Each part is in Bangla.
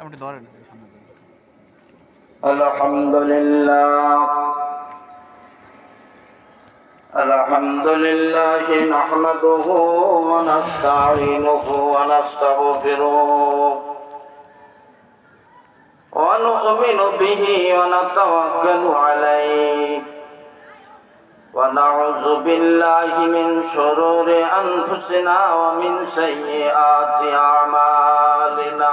আপনি ধরেন সামনে ধরেন। الحمد لله الحمد لله نحمده ونستعينه ونستغفره ونؤمن به ونتوكل عليه ونعوذ بالله من شرور أنفسنا ومن سيئات أعمالنا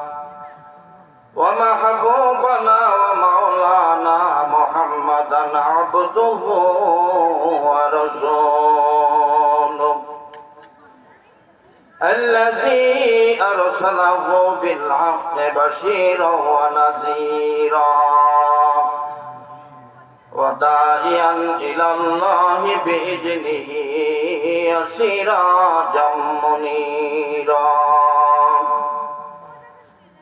ومحبوبنا ومولانا محمدا عبده ورسوله. الذي أرسله بالحق بشيرا ونذيرا. وداعيا إلى الله بإذنه سراجا منيرا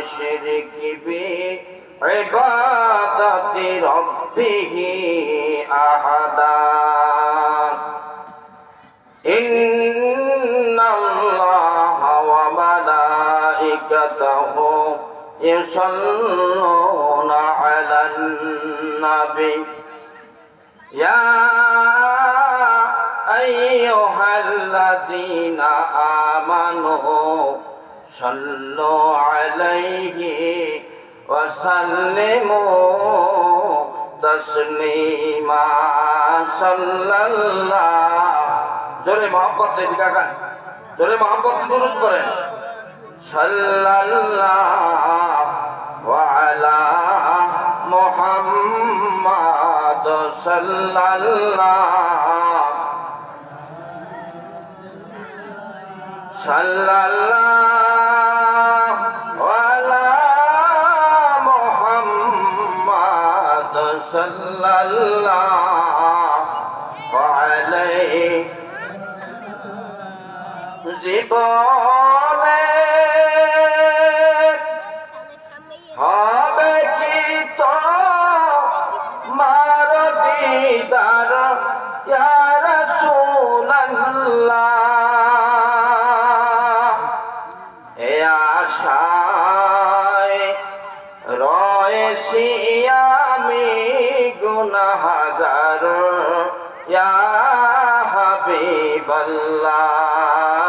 ولا يشرك بعبادة ربه أحدا إن الله وملائكته يصلون على النبي يا أيها الذين آمنوا صلوا عليه وسلموا تسليما صلى الله জোরে মোহাম্মত দিকা গান জোরে মোহাম্মত দুরুদ করেন সাল্লাল্লাহু আলা মুহাম্মদ সাল্লাল্লাহু সাল্লাল্লাহু জীবনে হবে কি তো? মার দিদার রাসূলুল্লাহ। এ আশায় রয়েছি আমি গুনাহগার ইয়া হাবিবাল্লাহ।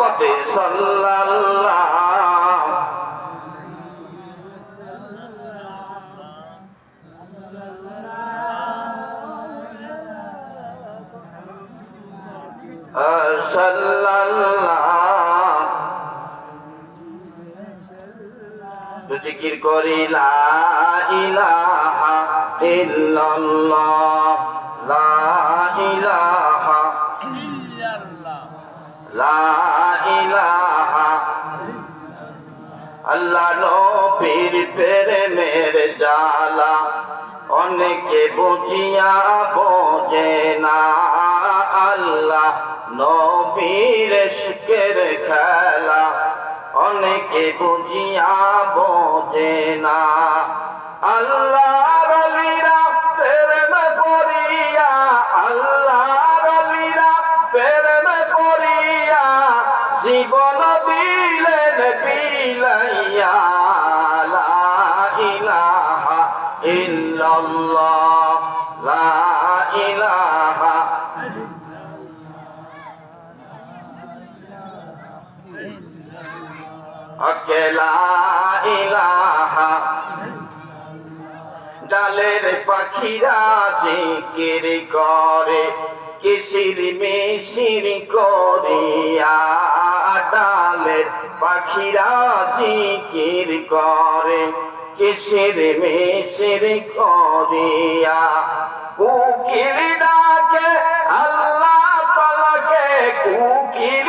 মহাপতে সাল্লাল্লাহ। জিকির করি লা ইলাহা ইল্লাল্লাহ। লা ইলাহা লা প্রেমের জালা অনেকে বুঝিয়া বোঝে না আল্লাহ নবীর শিকের খেলা। অনেকে বুঝিয়া বোঝে না আল্লাহ অকেলা ইলাহা ডালের পাখিরা জিকির করে কিসির মিশির করিয়া ডালের পাখিরা জিকির করে কিসির মিশির করিয়া কুকির ডাকে আল্লাহ তালাকে কুকির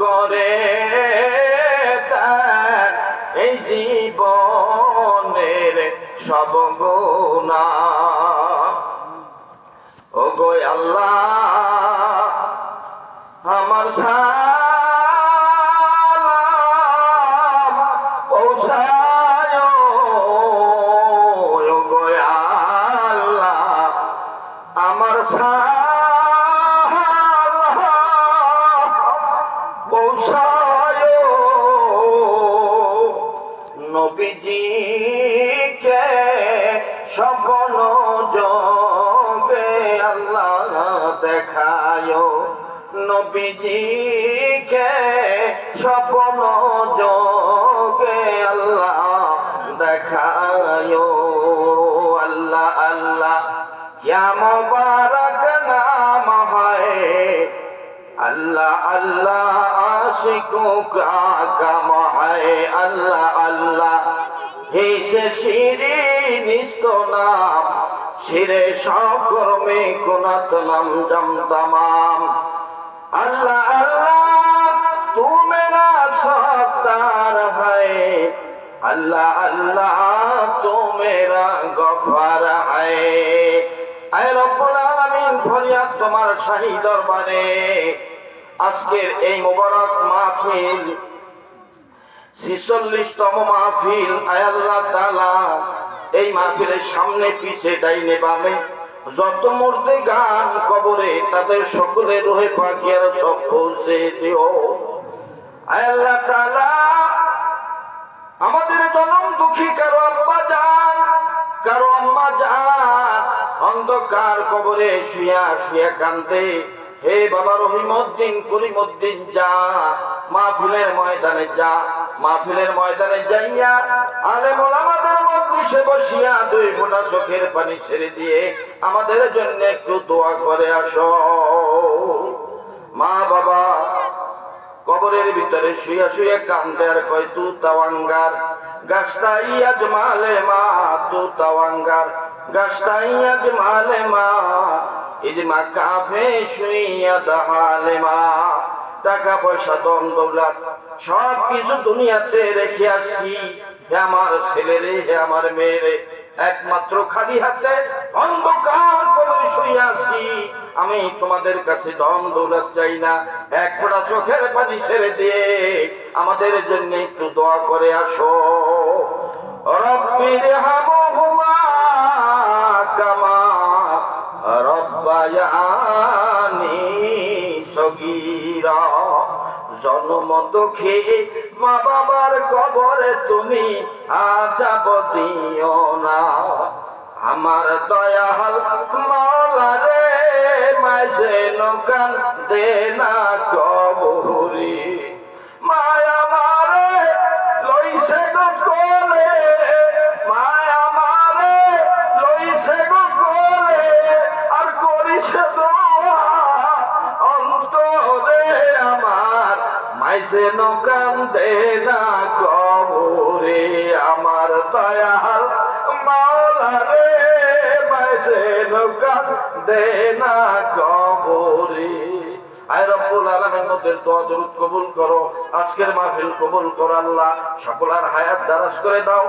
করে তার এই জীবনের সব গুণা। ও গো আল্লাহ আমার সালাম নবীজিকে স্বপ্ন যোগে আল্লাহ দেখায়, আল্লাহ আল্লাহ। ইয়া মোবারক নাম হয়, আল্লাহ আল্লাহ আশিকু কা কাম হয়, আল্লাহ আল্লাহ। হে সে শিরি নিস্ত নাম শিরে সকর্মে কোনাত নাম জমতামাম আল্লাহ আল্লাহ তু মেরা সত্তার হায় আল্লাহ আল্লাহ তু মেরা গফার হায় আয় রব্বুল আলামিন, ফরিয়াদ তোমার শাহী দরবারে। আজকের এই মোবারক মাহফিল, ছিচল্লিশতম মাহফিল আয়াল্লাহ তালা এই মাহফিলের সামনে, পিছে, ডাইনে, বামে যত মূর্তি গান কবরে তাদের সকলে রোহে পাখিয়ার সব পৌঁছে আল্লাহ তাআলা, আমাদের জনম দুঃখী, কারও আব্বা যান কারও আম্মা যান অন্ধকার কবরে শুয়া শুয়া কান্দে হে বাবা রহিমউদ্দিন, করিমউদ্দিন যা মা মাহফিলের ময়দানে যা। মাহফিলের ময়দানে যাইয়া আলেম ওলামাদের মজলিসে বসিয়া দুই ফোঁটা চোখের পানি ছেড়ে দিয়ে আমাদের জন্য একটু দোয়া করে আসো। মা বাবা, কবরের ভিতরে শুয়ে শুয়ে কান্দে আর কয়, তু তাওয়াঙ্গার, গাছটা ইয়াজ মালে মা, তু তাওয়াঙ্গার, গাছটা ইয়াজ মালে মা, ইজমা কাফে শুইয়া দাহালে মা। টাকা পয়সা দন দৌলাত সব কিছু দুনিয়াতে রেখে আসছি। হে আমার ছেলেরে হে আমার মেয়েরে একমাত্র খালি হাতে অন্ধকার কবরে শুয়ে আছি। আমি তোমাদের কাছে ধন দৌলত চাই না, এক ফোঁটা চোখের পানি ছেড়ে দিয়ে আমাদের জন্য একটু দোয়া করে আসো। রব্বির হামহুমা কামা রব্বায়ানি সগীরা, জন্ম দুঃখে মা বাবার কবরে তুমি আজাব দিও না। আমার দয়াল মাওলা রে মাঝে নৌকান দে না কবরি। মাইসে নকান দে না কবরে আমার দয়াল মাওলা রে? মাইসে নকান দে না কবরে? দরুদ কবুল করো। আজকের কবুল করো আল্লাহ। সকলের হায়াত করে দাও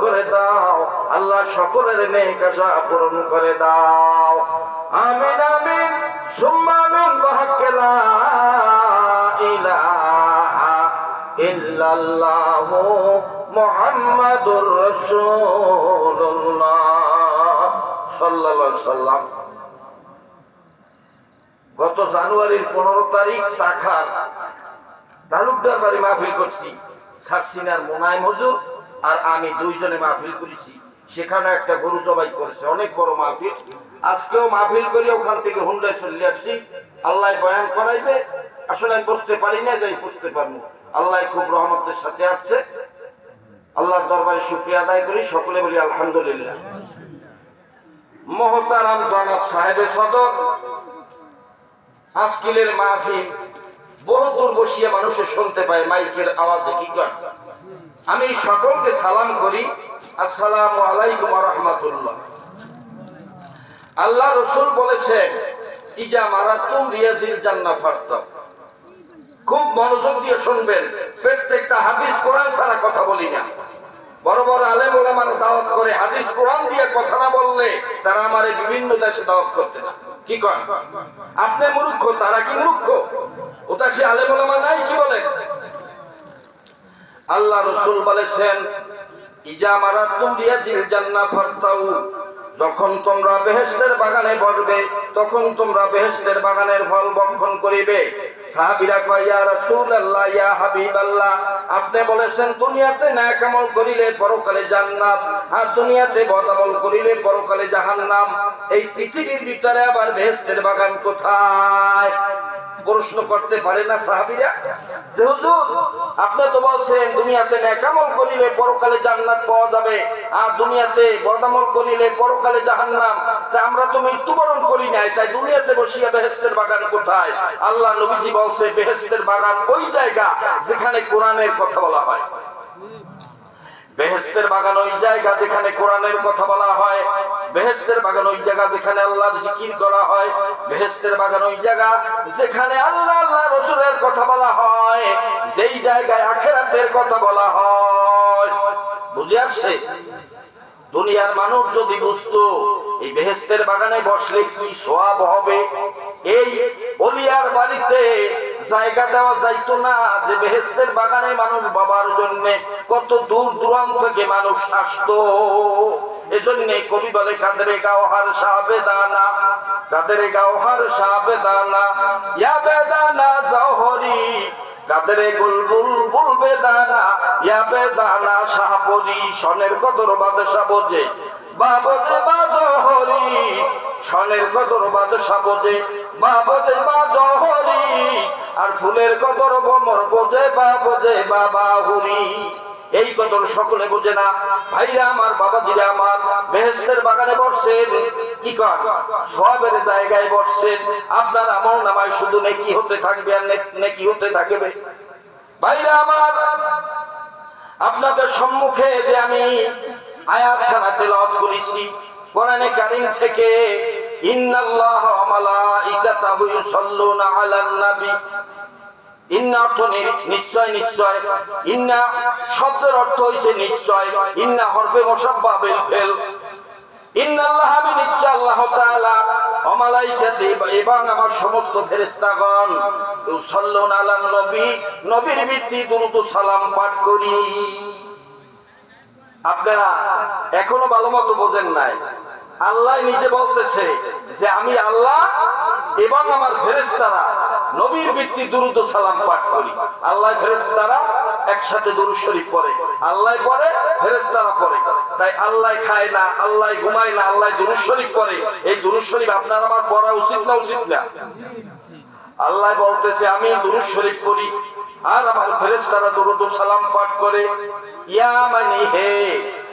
করে দাও। আল্লাহ সকলের নেক আশা পূরণ করে দাও। আমিন আমিন। সুম্মা গত জানুয়ারির পনেরো তারিখ শাখার তালুকদার বাড়ি মাহফিল করছি। সারসিনার মোনায়েম হজুর আর আমি দুইজনে মাহফিল করেছি। সেখানে একটা গরু জবাই করেছে, অনেক বড় মাহফিল। আজকেও মাহফিল করি, ওখান থেকে হুন্ডায় চলে আসছি। আল্লাহ বয়ান করাইবে। আসলে আমি বুঝতে পারি না যাই বুঝতে পারব। আল্লাহ খুব রহমতের সাথে আসছে। আল্লাহর দরবারে শুক্রিয়া আদায় করি, সকলে বলি আলহামদুলিল্লাহ। মহতারাম জনাব সাহেবের সদর, হাসকিলের মাহফিল, বহু দূর বসিয়ে মানুষের শুনতে পায়, মাইকের আওয়াজে কি কর আমি সকলকে সালাম করি, আসসালামু আলাইকুম রহমতুল্লাহ আল্লাহ রসুল বলেছেন, ইজা মারাতুম রিয়াজিল জান্না ফারতাম খুব মনোযোগ দিয়ে শুনবেন। প্রত্যেকটা হাদিস কোরআন ছাড়া কথা বলি না। বড় বড় আলেম ওলামার দাওয়াত করে হাদিস কোরআন দিয়ে কথা না বললে তারা আমার বিভিন্ন দেশে দাওয়াত করতে। কি কর আপনি মূর্খ, তারা কি মূর্খ? ওটা সে আলেম ওলামা নাই কি বলে? আল্লাহ রসুল বলেছেন, ইজা মারা তুমিয়া জিল জান্না ফারতাউ। যখন তোমরা বেহেস্তের বাগানে বসবে, তখন তোমরা বেহেস্তের বাগানের ফল বক্ষণ করিবে। আপনি বলেছেন, দুনিয়াতে ন্যাক আমল করিলে পরকালে জান্নাত, আর দুনিয়াতে বদামল করিলে পরকালে জাহান্নাম। এই পৃথিবীর ভিতরে আবার বেহেস্তের বাগান কোথায়? প্রশ্ন করতে পারে না সাহাবীরা। যে হুজুর, আপনি তো বলছেন দুনিয়াতে নেকামল করিলে পরকালে জান্নাত পাওয়া যাবে, আর দুনিয়াতে বদামল করিলে পরকালে জাহান্নাম। তা আমরা তো মৃত্যুবরণ করি নাই, তাই দুনিয়াতে বসিয়া বেহেস্তের বাগান কোথায়? আল্লাহ নবীজি বলছে বেহেস্তের বাগান ওই জায়গা যেখানে কোরআনের কথা বলা হয়। বেহেস্তের বাগান ওই জায়গা যেখানে কোরআনের কথা বলা হয়। বেহেস্তের বাগান ওই জায়গা যেখানে আল্লাহ জিকির করা হয় বেহেস্তের বাগান ওই জায়গা যেখানে আল্লাহ আল্লাহ রসুলের কথা বলা হয়, যেই জায়গায় আখেরাতের কথা বলা হয়। বুঝে আসছে? দুনিয়ার মানুষ যদি বুঝতো, এই বেহেস্তের বাগানে বসলে কি সোয়াব হবে? এই অলিয়ার বাড়িতে জায়গা দেওয়া যাইতো না যে বেহেস্তের বাগানে মানুষ বাবার জন্য কত দূর দূরান্ত থেকে মানুষ আসতো। এজন্য কবি বলে কাদের গাওহার সাবে দানা কাদের গাওহার সাবে দানা ইয়া বেদানা জহরি, কাদের গুলবুল বুলবে দানা ইয়া বেদানা শাহপরি সনের কদর বাদশা বোঝে। বাবদে বাজহরি সনের কদর বাদশা বোঝে। বাবদে বাজহরি আর ফুলের কদর বমর বোঝে বা বোঝে বাবা হুরি এই কদর সকলে বোঝে না। ভাইরা আমার, বাবাজিরা আমার বেহেস্তের বাগানে বসছেন। কি কর? জায়গায় বসছেন। আপনার আমল নামায় শুধু নেকি হতে থাকবে আর নেকি হতে থাকবে। ভাইরা আমার, আপনাদের সম্মুখে যে আমি আয়াত খানা তেলাওয়াত করেছি, কোরআনে কারীম থেকে, ইন্নাল্লাহ ওয়া মালাইকাতাহু ইউসাল্লুনা আলান নবী। ইন্না অর্থ নি- নিশ্চয় নিশ্চয়। ইন্না শব্দের অর্থ হইছে নিশ্চয়। ইন্না হরফে মুসাব্বা ফেল। আমি নিশ্চয় আমার সমস্ত নবী, নবীর ভিত্তি সালাম পাঠ করি। আপনারা এখনও ভালো মতো বোঝেন নাই। আল্লাহ নিজে বলতেছে যে আমি আল্লাহ এবং আমার ফেরেস্তারা নবীর ভিত্তি দুরুদ সালাম পাঠ করি। আল্লাহ ফেরেস্তারা একসাথে দুরুদ শরীফ পড়ে। আল্লাহ পড়ে ফেরেস্তারা পড়ে। তাই আল্লাহ খায় না, আল্লাহ ঘুমায় না, আল্লাহ দুরুদ শরীফ পড়ে। এই দুরুদ শরীফ আপনার আমার পড়া উচিত না উচিত না? আল্লাহ বলতেছে, আমি দুরুদ শরীফ পড়ি আর আমার ফেরেশতারা দুরুদ সালাম পাঠ করে। ইয়া মানি হে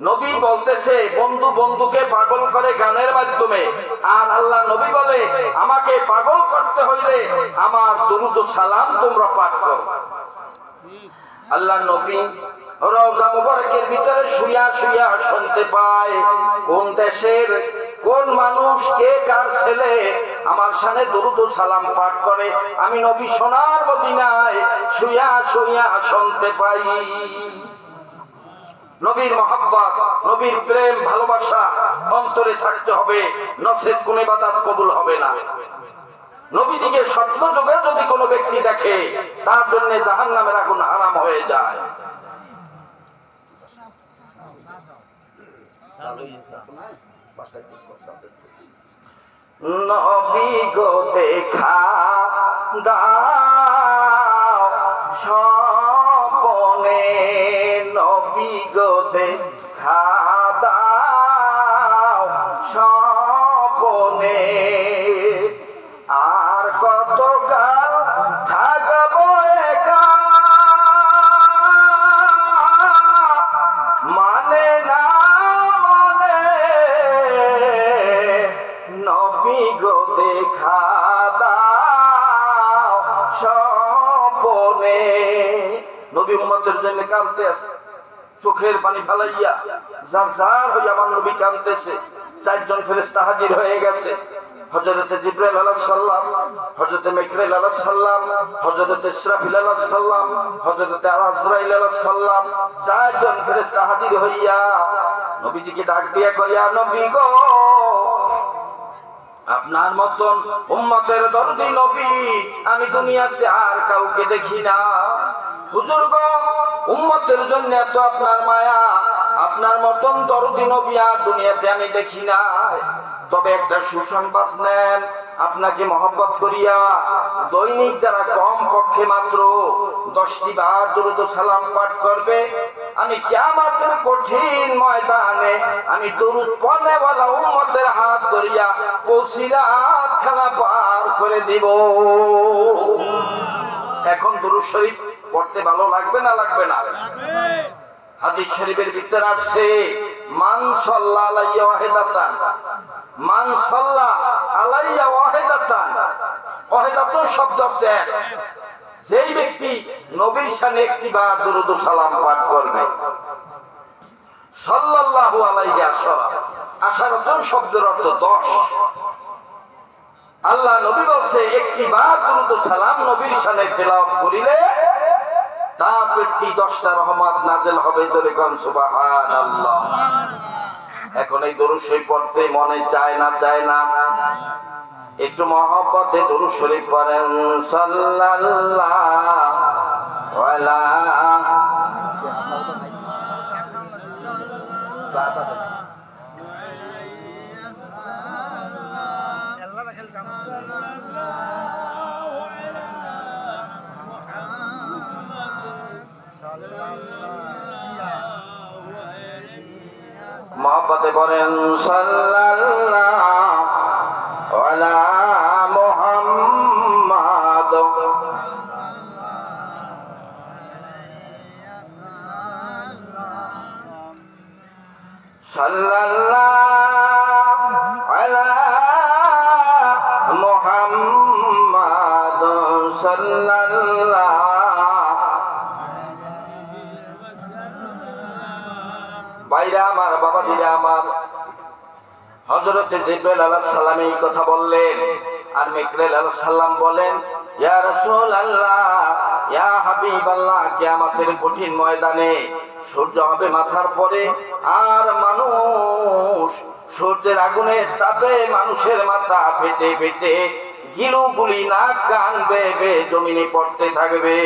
নবী বলতেছে, বন্ধু বন্ধুকে পাগল করে গানের মাধ্যমে। আর আল্লাহ নবী বলে, আমাকে পাগল করতে হইলে আমার দুরুদ সালাম তোমরা পাঠ করো। আল্লাহ নবী রওজা মুবারকের ভিতরে শুইয়া শুইয়া শুনতে পায়, কোন দেশের কোন মানুষ কে কার ছেলে আমার সামনে দুরুদ সালাম পাঠ করে। আমি নবী সোনার মদিনায় শুয়া শুইয়া শুনতে পাই। নবীর মহাব্বত, নবীর প্রেম, ভালোবাসা অন্তরে থাকতে হবে। নসের কোন বাদাত কবুল হবে না। নবীজিকে স্বপ্ন যুগে যদি কোনো ব্যক্তি দেখে, তার জন্য জাহান নামের আগুন হারাম হয়ে যায়। নবী গো দেখা, দাও স্বপনে। নবী গো দেখা স্বপনে। আর কত কাল থাকব মানে না মানে নবী দেখা দাও স্বপনে। নবী উম্মতের জন্য কাঁদতে আছে। চোখের পানি ফালাইয়া যার যার হইয়া আমার নবী কাঁদতেছে, চারজন ফেরেস্তা হাজির হয়ে গেছে। হজরতে জিব্রাইল আলাইহিস সালাম হজরতে মিকরাইল আলাইহিস সালাম হজরতে ইসরাফিল আলাইহিস সালাম হজরতে আলাইহিস সালাম, চারজন ফেরেশতা হাজির হইয়া নবীজিকে ডাক দিয়া কইয়া, নবী গো, আপনার মতন উম্মতের দরদি নবী আমি দুনিয়াতে আর কাউকে দেখি না। হুজুর গো উম্মতের জন্য এত আপনার মায়া, আপনার মতন দরদি নবী দুনিয়াতে আমি দেখি না তবে একটা সুসংবাদ নেন, আপনাকে মহব্বত করিয়া, দৈনিক যারা কম পক্ষে মাত্র দশটি বার দুরুদ সালাম পাঠ করবে, আমি কিয়ামতের কঠিন ময়দানে আমি দরুদ পড়নে বলা উম্মতের হাত ধরিয়া পৌঁছিরাত খানা পার করে দিব। এখন দুরুদ শরীফ পড়তে ভালো লাগবে না লাগবে না? হাদিস শরীফের ভিতরে আসছে মান সাল্লা আলাইয়া ওয়াহিদাতান। মান সাল্লা আলাইয়া ওয়াহিদাতান। ওয়াহিদাতুন শব্দ এক। যেই ব্যক্তি নবীর সামনে একটি বার দুরুদ সালাম পাঠ করবে, সাল্লাল্লাহু আলাইহি আসরা আশারাতুন শব্দের অর্থ 10 আল্লাহ নবী বলছে একটি বার দুরুদ সালাম নবীর সামনে তেলাওয়াত করিলে তার প্রতি দশটা রহমত নাজেল হবে জোরে কোন, সুবহানাল্লাহ। এখন এই দরুদ শরীফ পড়তে মনে চায় না চায় না। একটু মহব্বতে দুরু শরীফ পড়েন, সাল্লাল্লাহু আলা মহব্বতে আমার বাবা দিরা আমার। হজরত জিব্রাইল আলাইহিস সালাম এই কথা বললেন। আর মিকরাইল আলাইহিস সালাম বলেন, ইয়া রাসূল আল্লাহ ইয়া হাবিব আল্লাহ কিয়ামতের কঠিন ময়দানে সূর্য হবে মাথার পরে, আর মানুষ সূর্যের আগুনে তাতে মানুষের মাথা ফেটে ফেটে গিলু গুলি না কান বেবে জমিনে পড়তে থাকবে।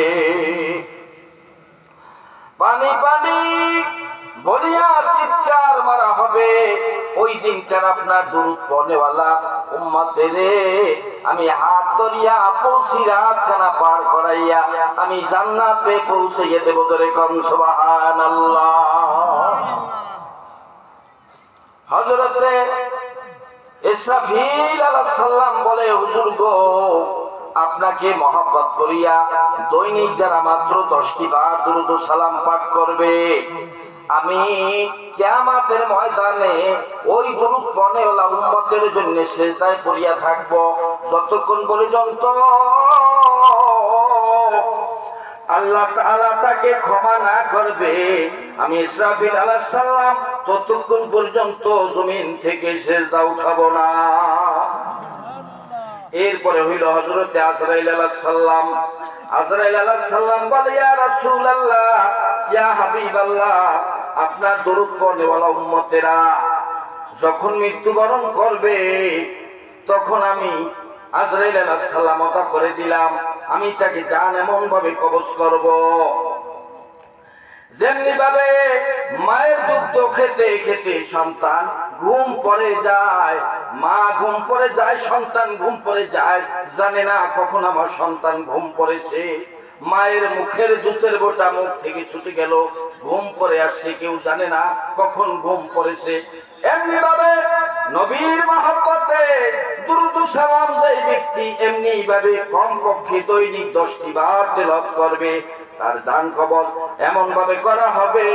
পানি পানি বলিয়া মারা হবে। আপনার রে? আমি হাত ধরিয়া পৌঁছিরা থানা পার করাইয়া আমি জান্নাতে পৌঁছাইয়া দেব ধরে কম আলাইহিস সালাম বলে, হুজুর গো, আপনাকে মহাব্বত করিয়া দৈনিক যারা মাত্র দশটি বার দুরুদ সালাম পাঠ করবে আমি কিয়ামাতের ময়দানে ওই দুরুদ পড়ে ওলা উম্মতের জন্য সেজদায় পড়িয়া থাকব। যতক্ষণ পর্যন্ত আল্লাহ তাআলা তাকে ক্ষমা না করবে, আমি ইসরাফিল আলাইহিস সালাম, ততক্ষণ পর্যন্ত জমিন থেকে সেজদা উঠাবো না। এরপরে হইল হজরতে আজরাইল আলাইহিস সালাম। আজরাইল আলাইহিস সালাম বলে, ইয়া রাসূলুল্লাহ, ইয়া হাবিবাল্লাহ আপনার দরুদ পড়নেওয়ালা উম্মতেরা, যখন মৃত্যুবরণ করবে, তখন আমি আজরাইল আলাইহিস সালাম ওটা করে দিলাম। আমি তাকে জান এমন ভাবে কবচ করব। যেমনি ভাবে মায়ের দুগ্ধ খেতে খেতে সন্তান ঘুম পড়ে যায়, মা ঘুম পড়ে যায়, সন্তান ঘুম পড়ে যায়, জানে না কখন আমার সন্তান ঘুম পড়েছে। মায়ের মুখের দুধের গোটা মুখ থেকে ছুটে গেল। ঘুম পড়ে আসছে, কেউ জানে না কখন ঘুম পড়েছে। এমনি ভাবে নবীর মহাব্বতে দ্রুত সালাম যে ব্যক্তি এমনি ভাবে কমপক্ষে দৈনিক দশটি বার তেলাওয়াত করবে, তার দান কবচ এমন ভাবে করা হবে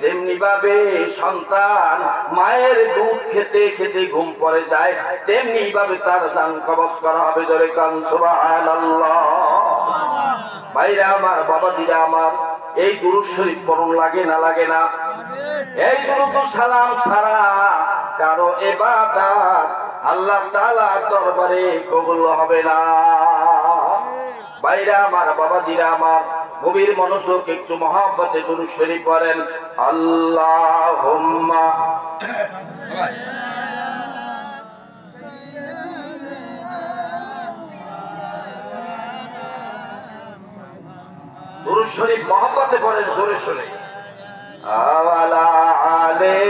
যেমনি ভাবে সন্তান মায়ের দুধ খেতে খেতে ঘুম পড়ে যায় তেমনি ভাবে তার দান কবচ করা হবে ধরে কান, সুবহানাল্লাহ। ভাইরা আমার বাবা দিরা আমার, এই গুরু শরীফ পরম লাগে না লাগে না? এই দুরুদ সালাম সারা কারও এবাদাত আল্লাহ তাআলার দরবারে কবুল হবে না। ভাইরা আমার বাবা দিরা আমার গভীর মনোযোগ একটু মহাব্বতে গুরু শরীফ করেন আল্লাহ গুরু শরীফ মহব্বতে পড়েন জোরে শরীফ আওয়ালা আলে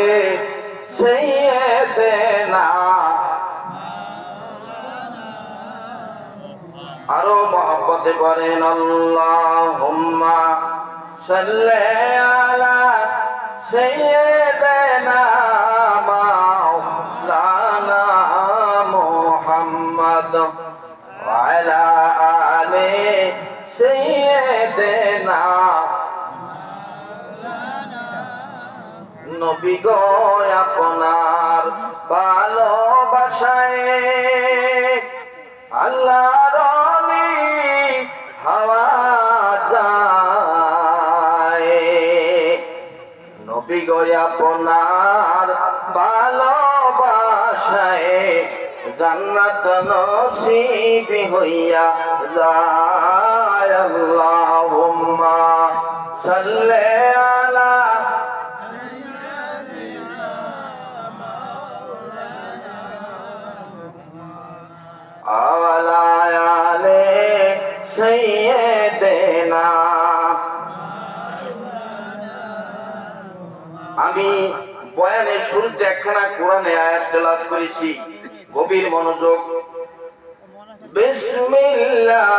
সাইয়েদেনা আরও মহব্বতে পড়েন আল্লাহুম্মা সাল্লি নবী আপনার ভালোবাসায়। আল্লাহর অলি হাওয়া যায়। নবী গো আপনার ভালোবাসায় জান্নাত নসিব হইয়া যায়। আল্লাহুম্মা সাল্লি আয়াত করেছি। গভীর মনোযোগ। বিসমিল্লাহির